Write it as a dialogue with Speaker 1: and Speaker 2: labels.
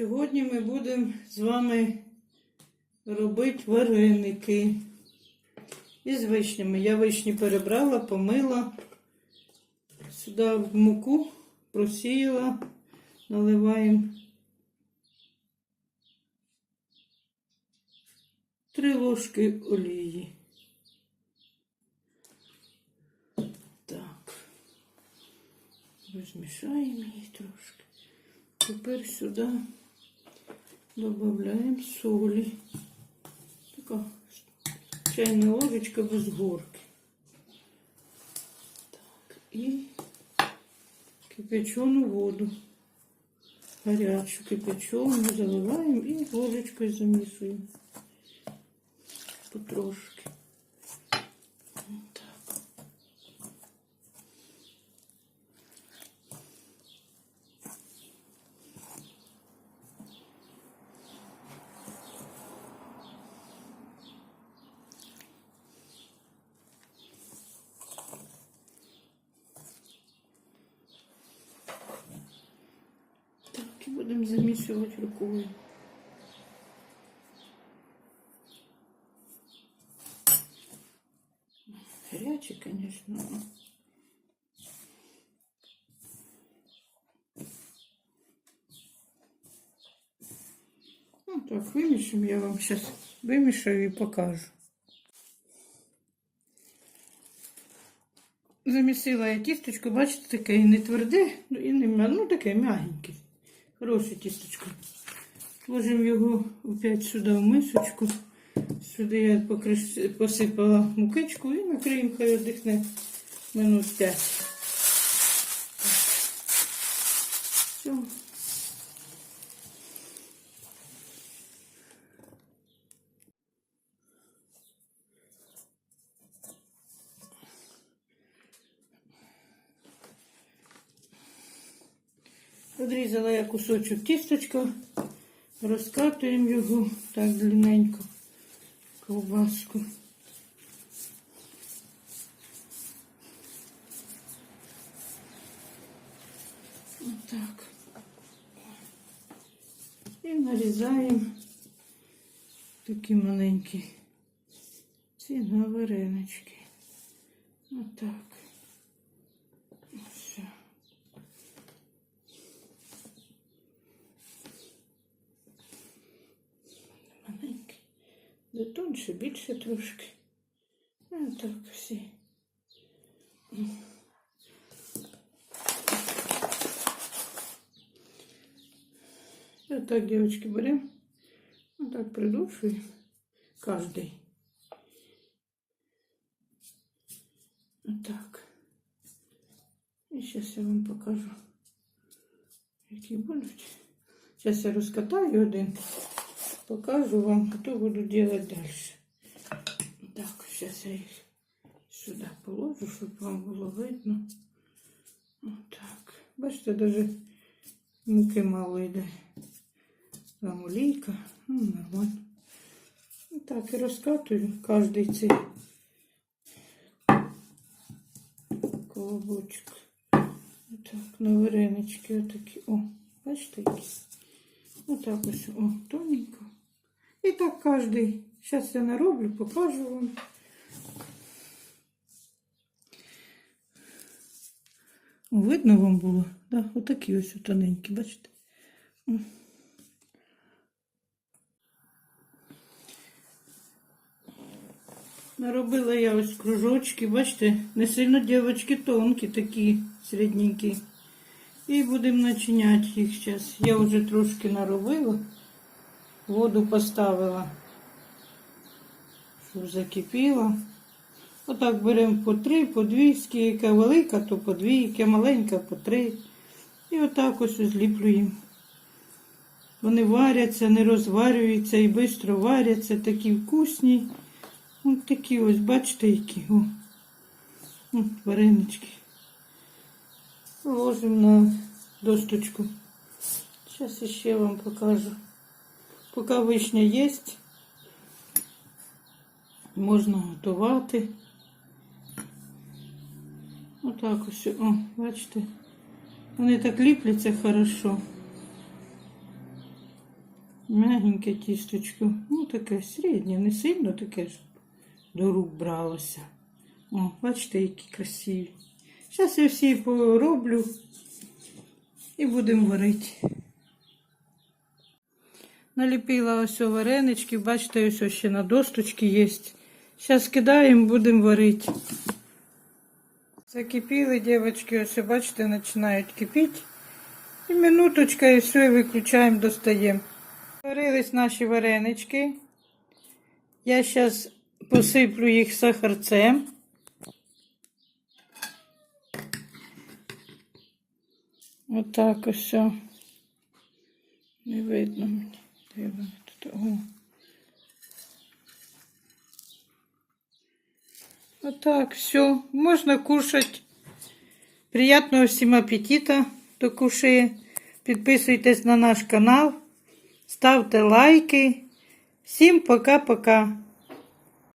Speaker 1: Сьогодні ми будемо з вами робити вареники із вишнями. Я вишні перебрала, помила, сюди в муку просіяла, наливаємо три ложки олії. Так, розмішаємо її трошки. Тепер сюди додаємо солі. Така чайна ложечка без горки. Так, і кипячену воду. Гарячу кипячену заливаємо і ложечкою замісуємо. Потрошки. Будемо замісувати рукою. Гарячий, конечно. Ну, так, вимішаємо, я вам зараз вимішаю і покажу. Замісила я тісточку, бачите, таке і не тверде, ну, і не ну таке м'ягеньке. Хороше тісточко. Ложимо його опять сюди в мисочку. Сюди я покрис... посипала мукичку і накриємо, хай віддихне минут 5. Все. Одрізала я кусочок тісточка, розкатуємо його так длинненько, ковбаску. Отак. І нарізаємо такі маленькі ці на варенички. Отак. Все. маленький. Де тонше, більше трошки. А так всі. І отак, дівчатки, беремо. Отак придушуємо. Кожний. Отак. І зараз я вам покажу, які будуть. Зараз я розкатаю один покажу вам, что буду делать дальше. Так, сейчас я их сюда положу, чтобы вам было видно. Вот так. Бачите, даже муки мало йде. Там олійка. Ну, нормально. І так, і розкатую кожний цей колобочок. Отак, на варенички отакі. О, бачите які? Отак ось, о, тоненько. І так кожний. Зараз я нароблю, покажу вам. Видно вам було? Да, отакі ось тоненькі, бачите? Наробила я ось кружочки, бачите, не сильно дівчатки тонкі, такі середненькі. І будемо начиняти їх зараз. Я вже трошки наробила, воду поставила, щоб закипіла. Отак беремо по три, по дві, скільки велика, то по дві, яка маленька, по три. І отак ось зліплюємо. Вони варяться, не розварюються і швидко варяться, такі вкусні. Ось такі ось, бачите, які. О. Ось варенички. Ложимо на досточку. Сейчас еще вам покажу. Поки вишня є, можна готувати. Отак ось. О, бачите. Вони так ліпляться хорошо. Мягеньке тісточко. Ну, таке середнє, не сильно таке ж до рук бралося. О, бачите, які красиві. Зараз я всі пороблю і будемо варити. Наліпила ось варенички, бачите, ось ще на досточці є. Зараз кидаємо, будемо варити. Закипіли, дівчатки, ось бачите, починають кипіти. І минуточка, і все, і виключаємо, достаємо. Варились наші варенички. Я зараз посиплю їх сахарцем. Отак ось. Не видно мені. Вони тут? Отак, все. Можна кушати. Приятного всім апетита, до куши. Підписуйтесь на наш канал, ставте лайки. Всім пока-пока.